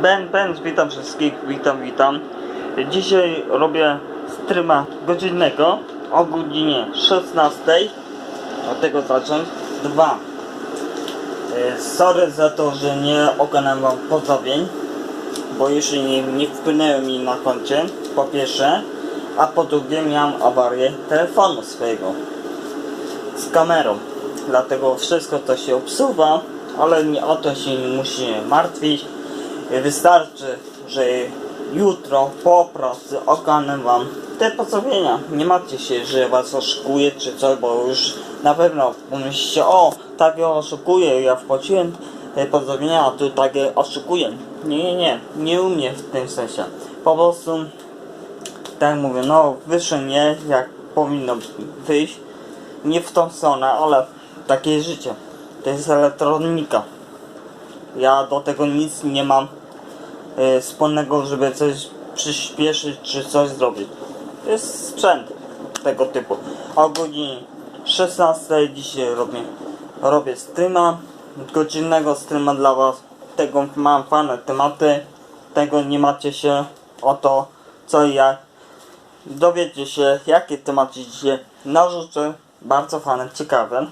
Ben, Ben, witam wszystkich, witam, witam. Dzisiaj robię streama godzinnego o godzinie 16. Od tego zacząć. Dwa. E, Sorry za to, że nie ogarnąłem wam pozdrowień, bo jeszcze nie, nie wpłynęły mi na koncie, po pierwsze, a po drugie miałem awarię telefonu swojego z kamerą. Dlatego wszystko to się obsuwa, ale nie o to się nie musi martwić. Wystarczy, że jutro po prostu ogarnę wam te pozdrowienia. Nie martwcie się, że was oszukuję czy coś, bo już na pewno pomyślicie, o, tak ja oszukuję, ja wpłaciłem te pozdrowienia, a tu tak oszukuję. Nie, nie, nie, nie u mnie w tym sensie. Po prostu tak mówię, no wyszło nie jak powinno wyjść. Nie w tą stronę, ale takie życie. To jest elektronika. Ja do tego nic nie mam wspólnego, żeby coś przyspieszyć czy coś zrobić. To jest sprzęt tego typu. O godzinie 16 dzisiaj robię, robię streama. Godzinnego streama dla was. Tego mam fajne tematy. Tego nie macie się o to co i jak. Dowiecie się jakie tematy dzisiaj narzucę. Bardzo fajne, ciekawe.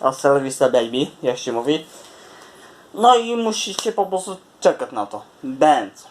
A Service Baby, jak się mówi. No i musicie po prostu czekać na to. Bęc.